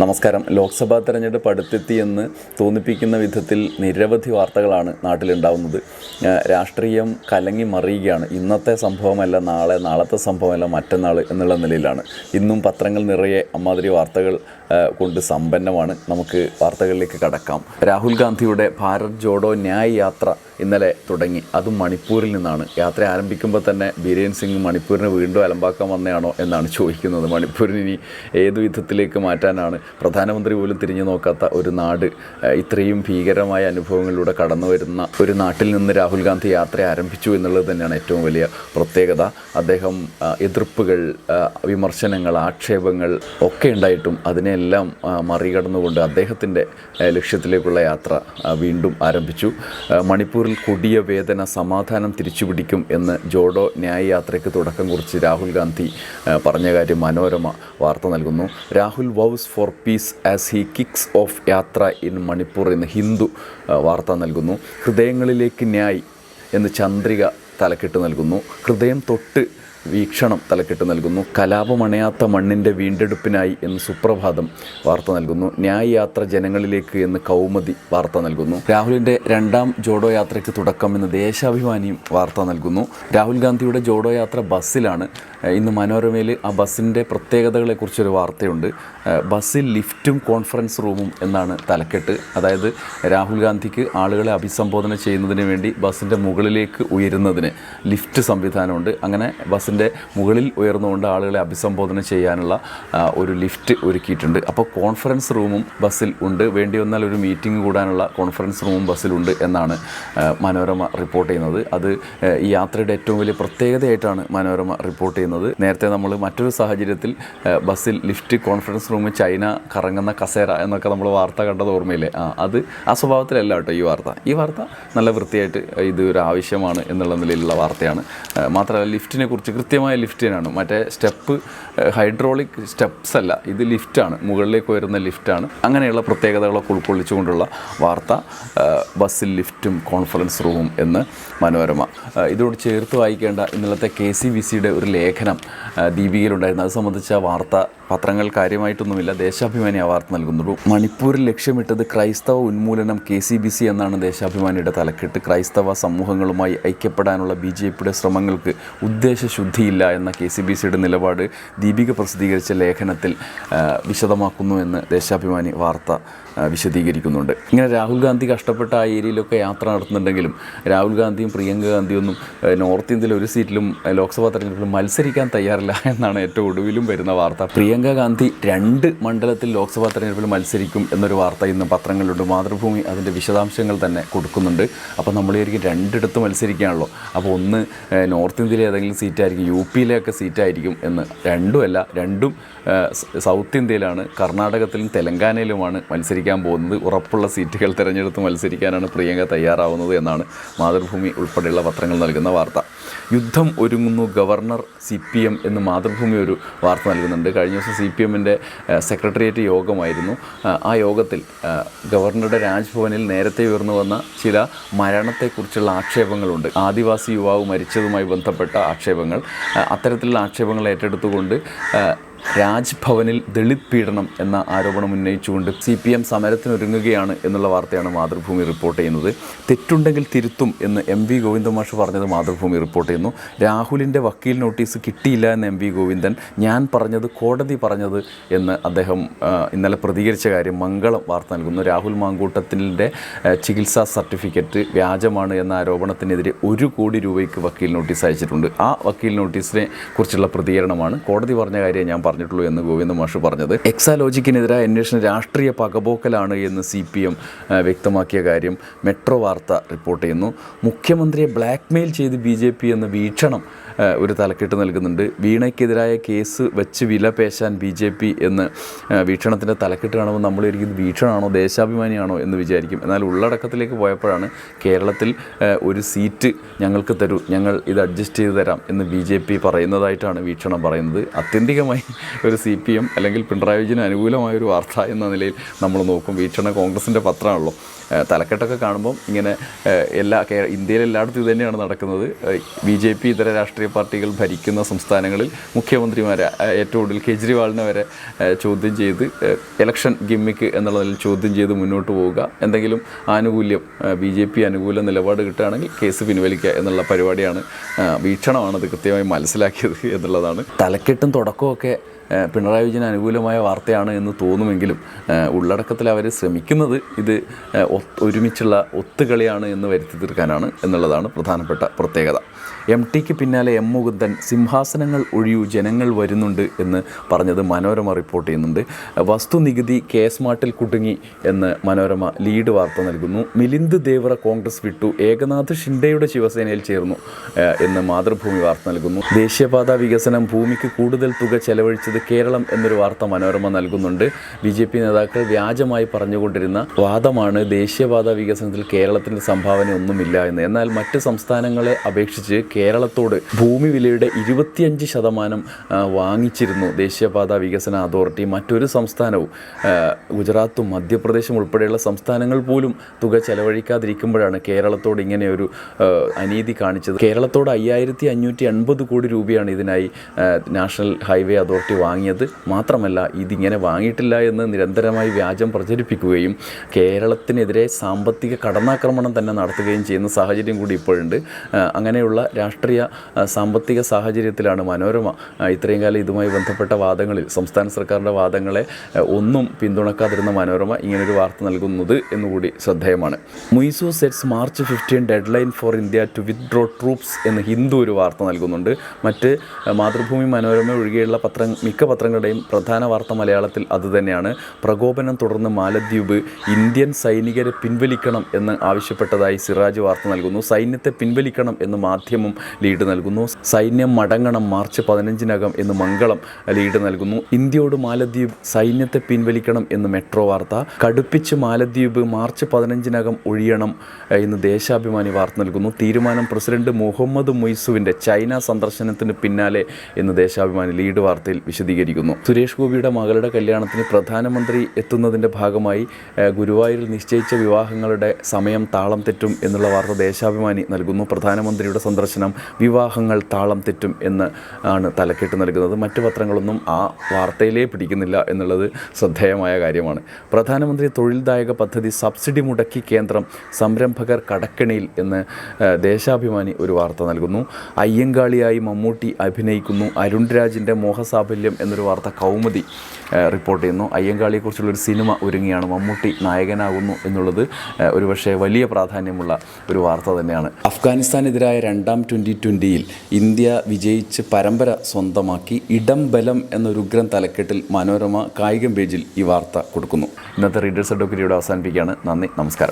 നമസ്കാരം. ലോക്സഭാ തെരഞ്ഞെടുപ്പ് അടുത്തെത്തി എന്ന് തോന്നിപ്പിക്കുന്ന വിധത്തിൽ നിരവധി വാർത്തകളാണ് നാട്ടിലുണ്ടാവുന്നത്. രാഷ്ട്രീയം കലങ്ങി മറിയുകയാണ്. ഇന്നത്തെ സംഭവമല്ല നാളെ നാളത്തെ സംഭവമല്ല മറ്റന്നാൾ എന്നുള്ള നിലയിലാണ്. ഇന്നും പത്രങ്ങൾ നിറയെ അമ്മാതിരി വാർത്തകൾ കൊണ്ട് സമ്പന്നമാണ്. നമുക്ക് വാർത്തകളിലേക്ക് കടക്കാം. രാഹുൽ ഗാന്ധിയുടെ ഭാരത് ജോഡോ ന്യായ് യാത്ര ഇന്നലെ തുടങ്ങി. അതും മണിപ്പൂരിൽ നിന്നാണ്. യാത്ര ആരംഭിക്കുമ്പോൾ തന്നെ ബീരേൻ സിംഗ് മണിപ്പൂരിനെ വീണ്ടും അലമ്പാക്കാൻ വന്നതാണോ എന്നാണ് ചോദിക്കുന്നത്. മണിപ്പൂരിന് ഇനി ഏത് വിധത്തിലേക്ക് മാറ്റാനാണ് പ്രധാനമന്ത്രി പോലും തിരിഞ്ഞു നോക്കാത്ത ഒരു നാട് ഇത്രയും ഭീകരമായ അനുഭവങ്ങളിലൂടെ കടന്നു വരുന്ന ഒരു നാട്ടിൽ നിന്ന് രാഹുൽ ഗാന്ധി യാത്ര ആരംഭിച്ചു എന്നുള്ളത് തന്നെയാണ് ഏറ്റവും വലിയ പ്രത്യേകത. അദ്ദേഹം എതിർപ്പുകൾ വിമർശനങ്ങൾ ആക്ഷേപങ്ങൾ ഒക്കെ ഉണ്ടായിട്ടും അതിനെല്ലാം മറികടന്നുകൊണ്ട് അദ്ദേഹത്തിന്റെ ലക്ഷ്യത്തിലേക്കുള്ള യാത്ര വീണ്ടും ആരംഭിച്ചു. മണിപ്പൂരിൽ കൊടിയ വേദന സമാധാനം തിരിച്ചുപിടിക്കും എന്ന് ജോഡോ ന്യായ യാത്രയ്ക്ക് തുടക്കം കുറിച്ച് രാഹുൽ ഗാന്ധി പറഞ്ഞ കാര്യം മനോരമ വാർത്ത നൽകുന്നു. Rahul vows for peace as he kicks off yatra in Manipur എന്ന് ഹിന്ദു വാർത്ത നൽകുന്നു. ഹൃദയങ്ങളിലേക്ക് ന്യായ് എന്ന് ചന്ദ്രിക തലക്കെട്ട് നൽകുന്നു. ഹൃദയം തൊട്ട് വീക്ഷണം തലക്കെട്ട് നൽകുന്നു. കലാപമണയാത്ത മണ്ണിന്റെ വീണ്ടെടുപ്പിനായി എന്ന് സുപ്രഭാതം വാർത്ത നൽകുന്നു. ന്യായയാത്ര ജനങ്ങളിലേക്ക് എന്ന് കൗമുദി വാർത്ത നൽകുന്നു. രാഹുലിന്റെ രണ്ടാം ജോഡോ യാത്രയ്ക്ക് തുടക്കം എന്ന് ദേശാഭിമാനിയും വാർത്ത നൽകുന്നു. രാഹുൽ ഗാന്ധിയുടെ ജോഡോ യാത്ര ബസ്സിലാണ്. ഇന്ന് മനോരമയിൽ ആ ബസ്സിന്റെ പ്രത്യേകതകളെക്കുറിച്ചൊരു വാർത്തയുണ്ട്. ബസ്സിൽ ലിഫ്റ്റും കോൺഫറൻസ് റൂമും എന്നാണ് തലക്കെട്ട്. അതായത് രാഹുൽ ഗാന്ധിക്ക് ആളുകളെ അഭിസംബോധന ചെയ്യുന്നതിന് വേണ്ടി ബസ്സിന്റെ മുകളിലേക്ക് ഉയരുന്നതിന് ലിഫ്റ്റ് സംവിധാനമുണ്ട്. അങ്ങനെ ബസ്സിന്റെ മുകളിൽ ഉയർന്നുകൊണ്ട് ആളുകളെ അഭിസംബോധന ചെയ്യാനുള്ള ഒരു ലിഫ്റ്റ് ഒരുക്കിയിട്ടുണ്ട്. അപ്പോൾ കോൺഫറൻസ് റൂമും ബസ്സിൽ ഉണ്ട്. വേണ്ടി വന്നാൽ ഒരു മീറ്റിംഗ് കൂടാനുള്ള കോൺഫറൻസ് റൂമും ബസ്സിലുണ്ട് എന്നാണ് മനോരമ റിപ്പോർട്ട് ചെയ്യുന്നത്. അത് ഈ യാത്രയുടെ ഏറ്റവും വലിയ പ്രത്യേകതയായിട്ടാണ് മനോരമ റിപ്പോർട്ട് ചെയ്യുന്നത്. നേരത്തെ നമ്മൾ മറ്റൊരു സാഹചര്യത്തിൽ ബസ്സിൽ ലിഫ്റ്റ് കോൺഫറൻസ് റൂം ചൈന കറങ്ങുന്ന കസേര എന്നൊക്കെ നമ്മൾ വാർത്ത കണ്ടത് ഓർമ്മയില്ലേ? ആ അത് ആ സ്വഭാവത്തിലല്ല കേട്ടോ ഈ വാർത്ത. ഈ വാർത്ത നല്ല വൃത്തിയായിട്ട് ഇത് ഒരു ആവശ്യമാണ് എന്നുള്ള നിലയിലുള്ള വാർത്തയാണ്. മാത്രമല്ല ലിഫ്റ്റിനെ കുറിച്ച് കൃത്യമായ ലിഫ്റ്റിനാണ് മറ്റേ സ്റ്റെപ്പ് ഹൈഡ്രോളിക് സ്റ്റെപ്സ് അല്ല ഇത് ലിഫ്റ്റാണ് മുകളിലേക്ക് വരുന്ന ലിഫ്റ്റാണ് അങ്ങനെയുള്ള പ്രത്യേകതകളൊക്കെ ഉൾക്കൊള്ളിച്ചുകൊണ്ടുള്ള വാർത്ത ബസ്സിൽ ലിഫ്റ്റും കോൺഫറൻസ് റൂമും എന്ന് മനോരമ. ഇതോട് ചേർത്ത് വായിക്കേണ്ട ഇന്നലത്തെ കെ സി ബി സിയുടെ ഒരു ലേഖനം ദീപികയിലുണ്ടായിരുന്നു. അത് സംബന്ധിച്ച വാർത്ത പത്രങ്ങൾ കാര്യമായിട്ടൊന്നുമില്ല. ദേശാഭിമാനി അവാർഡ് നൽകുന്നുള്ളൂ. മണിപ്പൂരിൽ ലക്ഷ്യമിട്ടത് ക്രൈസ്തവ ഉന്മൂലനം കെ സി ബി സി എന്നാണ് ദേശാഭിമാനിയുടെ തലക്കെട്ട്. ക്രൈസ്തവ സമൂഹങ്ങളുമായി ഐക്യപ്പെടാനുള്ള ബി ജെ പിയുടെ ശ്രമങ്ങൾക്ക് ഉദ്ദേശശുദ്ധിയില്ല എന്ന കെ സി ബി സിയുടെ നിലപാട് ദീപിക പ്രസിദ്ധീകരിച്ച ലേഖനത്തിൽ വിശദമാക്കുന്നു എന്ന് ദേശാഭിമാനി വാർത്ത വിശദീകരിക്കുന്നുണ്ട്. ഇങ്ങനെ രാഹുൽ ഗാന്ധി കഷ്ടപ്പെട്ട ആ ഏരിയയിലൊക്കെ യാത്ര നടത്തുന്നുണ്ടെങ്കിലും രാഹുൽ ഗാന്ധിയും പ്രിയങ്ക ഗാന്ധിയും ഒന്നും നോർത്ത് ഇന്ത്യയിൽ ഒരു സീറ്റിലും ലോക്സഭാ തെരഞ്ഞെടുപ്പിലും മത്സരിക്കാൻ തയ്യാറില്ല എന്നാണ് ഏറ്റവും ഒടുവിലും വരുന്ന വാർത്ത. പ്രിയങ്ക ഗാന്ധി രണ്ട് മണ്ഡലത്തിൽ ലോക്സഭാ തെരഞ്ഞെടുപ്പിൽ മത്സരിക്കും എന്നൊരു വാർത്ത ഇന്ന് പത്രങ്ങളിലുണ്ട്. മാതൃഭൂമി അതിന്റെ വിശദാംശങ്ങൾ തന്നെ കൊടുക്കുന്നുണ്ട്. അപ്പോൾ നമ്മൾ വിചാരിക്കും രണ്ടിടത്ത് മത്സരിക്കുകയാണല്ലോ. അപ്പോൾ ഒന്ന് നോർത്ത് ഇന്ത്യയിലെ ഏതെങ്കിലും സീറ്റായിരിക്കും യു പിയിലെയൊക്കെ സീറ്റായിരിക്കും എന്ന്. രണ്ടുമല്ല രണ്ടും സൗത്ത് ഇന്ത്യയിലാണ് കർണാടകത്തിലും തെലങ്കാനയിലുമാണ് മത്സരിക്കാൻ പോകുന്നത്. ഉറപ്പുള്ള സീറ്റുകൾ തിരഞ്ഞെടുത്ത് മത്സരിക്കാനാണ് പ്രിയങ്ക തയ്യാറാവുന്നത് എന്നാണ് മാതൃഭൂമി ഉൾപ്പെടെയുള്ള പത്രങ്ങൾ നൽകുന്ന വാർത്ത. യുദ്ധം ഒരുങ്ങുന്നു ഗവർണർ സി പി എം എന്ന് മാതൃഭൂമി ഒരു വാർത്ത നൽകുന്നുണ്ട്. കഴിഞ്ഞ ദിവസം സി പി എമ്മിന്റെ സെക്രട്ടേറിയറ്റ് യോഗമായിരുന്നു. ആ, യോഗത്തിൽ ഗവർണറുടെ രാജ്ഭവനിൽ നേരത്തെ ഉയർന്നു വന്ന ചില മരണത്തെക്കുറിച്ചുള്ള ആക്ഷേപങ്ങളുണ്ട്. ആദിവാസി യുവാവ് മരിച്ചതുമായി ബന്ധപ്പെട്ട ആക്ഷേപങ്ങൾ. അത്തരത്തിലുള്ള ആക്ഷേപങ്ങൾ ഏറ്റെടുത്തുകൊണ്ട് രാജ്ഭവനിൽ ദളിത് പീഡനം എന്ന ആരോപണം ഉന്നയിച്ചുകൊണ്ട് സി പി എം സമരത്തിനൊരുങ്ങുകയാണ് എന്നുള്ള വാർത്തയാണ് മാതൃഭൂമി റിപ്പോർട്ട് ചെയ്യുന്നത്. തെറ്റുണ്ടെങ്കിൽ തിരുത്തും എന്ന് എം വി ഗോവിന്ദമാഷ് പറഞ്ഞത് മാതൃഭൂമി റിപ്പോർട്ട് ചെയ്യുന്നു. രാഹുലിന്റെ വക്കീൽ നോട്ടീസ് കിട്ടിയില്ല എന്ന് എം വി ഗോവിന്ദൻ ഞാൻ പറഞ്ഞത് കോടതി പറഞ്ഞത് എന്ന് അദ്ദേഹം ഇന്നലെ പ്രതികരിച്ച കാര്യം മംഗളം വാർത്ത നൽകുന്നു. രാഹുൽ മാങ്കൂട്ടത്തിന്റെ ചികിത്സാ സർട്ടിഫിക്കറ്റ് വ്യാജമാണ് എന്ന ആരോപണത്തിനെതിരെ ഒരു കോടി രൂപയ്ക്ക് വക്കീൽ നോട്ടീസ് അയച്ചിട്ടുണ്ട്. ആ വക്കീൽ നോട്ടീസിനെ കുറിച്ചുള്ള പ്രതികരണമാണ്. കോടതി പറഞ്ഞ കാര്യം ഞാൻ പറഞ്ഞിട്ടുള്ളൂ എന്ന് ഗോവിന്ദ മാഷ് പറഞ്ഞത്. എക്സാലോജിക്കിനെതിരായ അന്വേഷണം രാഷ്ട്രീയ പകപോക്കലാണ് എന്ന് സി പി എം വ്യക്തമാക്കിയ കാര്യം മെട്രോ വാർത്ത റിപ്പോർട്ട് ചെയ്യുന്നു. മുഖ്യമന്ത്രിയെ ബ്ലാക്ക്മെയിൽ ചെയ്ത് ബി ജെ പി എന്ന വീക്ഷണം ഒരു തലക്കെട്ട് നൽകുന്നുണ്ട്. വീണയ്ക്കെതിരായ കേസ് വെച്ച് വില പേശാൻ ബി ജെ പി എന്ന് വീക്ഷണത്തിന്റെ തലക്കെട്ട് കാണുമ്പോൾ നമ്മൾ ഇരിക്കുന്നത്? വീക്ഷണമാണോ? ദേശാഭിമാനിയാണോ എന്ന് വിചാരിക്കും. എന്നാൽ ഉള്ളടക്കത്തിലേക്ക് പോയപ്പോഴാണ് കേരളത്തിൽ ഒരു സീറ്റ് ഞങ്ങൾക്ക് തരൂ ഞങ്ങൾ ഇത് അഡ്ജസ്റ്റ് ചെയ്ത് തരാം എന്ന് ബി ജെ പി പറയുന്നതായിട്ടാണ് വീക്ഷണം പറയുന്നത്. അത്യന്തികമായി ഒരു സി പി എം അല്ലെങ്കിൽ പിണറായി വിജയന് അനുകൂലമായ ഒരു വാർത്ത എന്ന നിലയിൽ നമ്മൾ നോക്കും. വീക്ഷണം കോൺഗ്രസിന്റെ പത്രമാണല്ലോ. തലക്കെട്ടൊക്കെ കാണുമ്പം ഇങ്ങനെ എല്ലാ ഇന്ത്യയിലെല്ലായിടത്തും ഇത് തന്നെയാണ് നടക്കുന്നത്. ബി ജെ പി ഇതര രാഷ്ട്രീയ രാഷ്ട്രീയ പാർട്ടികൾ ഭരിക്കുന്ന സംസ്ഥാനങ്ങളിൽ മുഖ്യമന്ത്രിമാരെ ഏറ്റവും കൂടുതൽ കേജ്രിവാളിനെ വരെ ചോദ്യം ചെയ്ത് ഇലക്ഷൻ ഗിമ്മിക്ക് എന്നുള്ളതിൽ ചോദ്യം ചെയ്ത് മുന്നോട്ട് പോവുക. എന്തെങ്കിലും ആനുകൂല്യം ബി ജെ പി അനുകൂല നിലപാട് കിട്ടുകയാണെങ്കിൽ കേസ് പിൻവലിക്കുക എന്നുള്ള പരിപാടിയാണ് വീക്ഷണമാണ് അത് കൃത്യമായി മനസ്സിലാക്കിയത് എന്നുള്ളതാണ്. തലക്കെട്ടും തുടക്കമൊക്കെ പിണറായി വിജയന് അനുകൂലമായ വാർത്തയാണ് എന്ന് തോന്നുമെങ്കിലും ഉള്ളടക്കത്തിൽ അവർ ശ്രമിക്കുന്നത് ഇത് ഒരുമിച്ചുള്ള ഒത്തുകളിയാണ് എന്ന് വരുത്തി തീർക്കാനാണ് എന്നുള്ളതാണ് പ്രധാനപ്പെട്ട പ്രത്യേകത. എം ടിക്ക് പിന്നാലെ എം മുകുന്ദൻ സിംഹാസനങ്ങൾ ഒഴിയൂ ജനങ്ങൾ വരുന്നുണ്ട് എന്ന് പറഞ്ഞത് മനോരമ റിപ്പോർട്ട് ചെയ്യുന്നുണ്ട്. വസ്തുനികുതി കേസ്മാട്ടിൽ കുടുങ്ങി എന്ന് മനോരമ ലീഡ് വാർത്ത നൽകുന്നു. മിലിന്ദ് ദേവറ കോൺഗ്രസ് വിട്ടു. ഏകനാഥ് ഷിൻഡെയുടെ ശിവസേനയിൽ ചേർന്നു എന്ന് മാതൃഭൂമി വാർത്ത നൽകുന്നു. ദേശീയപാത വികസനം ഭൂമിക്ക് കൂടുതൽ തുക ചെലവഴിച്ചത് കേരളം എന്നൊരു വാർത്ത മനോരമ നൽകുന്നുണ്ട്. ബി ജെ പി നേതാക്കൾ വ്യാജമായി പറഞ്ഞുകൊണ്ടിരുന്ന വാദമാണ് ദേശീയപാത വികസനത്തിൽ കേരളത്തിന്റെ സംഭാവന ഒന്നുമില്ല എന്ന്. എന്നാൽ മറ്റ് സംസ്ഥാനങ്ങളെ അപേക്ഷിച്ച് കേരളത്തോട് ഭൂമി വിലയുടെ ഇരുപത്തിയഞ്ച് ശതമാനം വാങ്ങിച്ചിരുന്നു ദേശീയപാത വികസന അതോറിറ്റി. മറ്റൊരു സംസ്ഥാനവും ഗുജറാത്തും മധ്യപ്രദേശും ഉൾപ്പെടെയുള്ള സംസ്ഥാനങ്ങൾ പോലും തുക ചെലവഴിക്കാതിരിക്കുമ്പോഴാണ് കേരളത്തോട് ഇങ്ങനെ ഒരു അനീതി കാണിച്ചത്. കേരളത്തോട് അയ്യായിരത്തി അഞ്ഞൂറ്റി എൺപത് കോടി രൂപയാണ് ഇതിനായി നാഷണൽ ഹൈവേ അതോറിറ്റി വാങ്ങിയത്. മാത്രമല്ല ഇതിങ്ങനെ വാങ്ങിയിട്ടില്ല എന്ന് നിരന്തരമായി വ്യാജം പ്രചരിപ്പിക്കുകയും കേരളത്തിനെതിരെ സാമ്പത്തിക കടന്നാക്രമണം തന്നെ നടത്തുകയും ചെയ്യുന്ന സാഹചര്യം കൂടി ഇപ്പോഴുണ്ട്. അങ്ങനെയുള്ള രാഷ്ട്രീയ സാമ്പത്തിക സാഹചര്യത്തിലാണ് മനോരമ ഇത്രയും കാലം ഇതുമായി ബന്ധപ്പെട്ട വാദങ്ങളിൽ സംസ്ഥാന സർക്കാരിന്റെ വാദങ്ങളെ ഒന്നും പിന്തുണക്കാതിരുന്ന മനോരമ ഇങ്ങനൊരു വാർത്ത നൽകുന്നത് എന്നുകൂടി ശ്രദ്ധേയമാണ്. Muizzu sets March fifteen deadline for India to withdraw troops എന്ന് ഹിന്ദു ഒരു വാർത്ത നൽകുന്നുണ്ട്. മറ്റ് മാതൃഭൂമി മനോരമ ഒഴികെയുള്ള പത്ര മിക്ക പത്രങ്ങളുടെയും പ്രധാന വാർത്ത മലയാളത്തിൽ അതുതന്നെയാണ് പ്രകോപനം തുടർന്ന് മാലദ്വീപ് ഇന്ത്യൻ സൈനികരെ പിൻവലിക്കണം എന്ന് ആവശ്യപ്പെട്ടതായി സിറാജ് വാർത്ത നൽകുന്നു. സൈന്യത്തെ പിൻവലിക്കണം എന്ന് മാധ്യമം ലീഡ് നൽകുന്നു. സൈന്യം മടങ്ങണം മാർച്ച് പതിനഞ്ചിനകം എന്ന് മംഗളം ലീഡ് നൽകുന്നു. ഇന്ത്യയോട് മാലദ്വീപ് സൈന്യത്തെ പിൻവലിക്കണം എന്ന് മെട്രോ വാർത്ത. കടുപ്പിച്ച് മാലദ്വീപ് മാർച്ച് പതിനഞ്ചിനകം ഒഴിയണം എന്ന് ദേശാഭിമാനി വാർത്ത നൽകുന്നു. തീരുമാനം പ്രസിഡന്റ് മുഹമ്മദ് മൊയ്സുവിന്റെ ചൈന സന്ദർശനത്തിന് പിന്നാലെ എന്ന് ദേശാഭിമാനി ലീഡ് വാർത്തയിൽ വിശദീകരിക്കുന്നു. സുരേഷ് ഗോപിയുടെ മകളുടെ കല്യാണത്തിന് പ്രധാനമന്ത്രി എത്തുന്നതിന്റെ ഭാഗമായി ഗുരുവായൂരിൽ നിശ്ചയിച്ച വിവാഹങ്ങളുടെ സമയം താളം തെറ്റും എന്നുള്ള വാർത്ത ദേശാഭിമാനി നൽകുന്നു. പ്രധാനമന്ത്രിയുടെ സന്ദർശനം വിവാഹങ്ങൾ താളം തെറ്റും എന്ന് ആണ് തലക്കെട്ട് നൽകുന്നത്. മറ്റ് പത്രങ്ങളൊന്നും ആ വാർത്തയിലേ പിടിക്കുന്നില്ല എന്നുള്ളത് ശ്രദ്ധേയമായ കാര്യമാണ്. പ്രധാനമന്ത്രി തൊഴിൽദായക പദ്ധതി സബ്സിഡി മുടക്കി കേന്ദ്രം സംരംഭകർ കടക്കണിയിൽ എന്ന് ദേശാഭിമാനി ഒരു വാർത്ത നൽകുന്നു. അയ്യങ്കാളിയായി മമ്മൂട്ടി അഭിനയിക്കുന്നു. അരുൺ രാജിന്റെ മോഹസാഫല്യം എന്നൊരു വാർത്ത കൗമുദി റിപ്പോർട്ട് ചെയ്യുന്നു. അയ്യങ്കാളിയെക്കുറിച്ചുള്ള ഒരു സിനിമ ഒരുങ്ങിയാണ് മമ്മൂട്ടി നായകനാകുന്നു എന്നുള്ളത് ഒരു ഒരുപക്ഷെ വലിയ പ്രാധാന്യമുള്ള ഒരു വാർത്ത തന്നെയാണ്. അഫ്ഗാനിസ്ഥാനെതിരായ രണ്ടാം ട്വന്റി ട്വന്റിയിൽ ഇന്ത്യ വിജയിച്ച് പരമ്പര സ്വന്തമാക്കി ഇടം ബലം എന്നൊരു ഉഗ്രൻ തലക്കെട്ടിൽ മനോരമ കായികം പേജിൽ ഈ വാർത്ത കൊടുക്കുന്നു. ഇന്നത്തെ റീഡേഴ്സ് ഡോക്ടറിയുടെ അവസാനിപ്പിക്കുകയാണ്. നന്ദി നമസ്കാരം.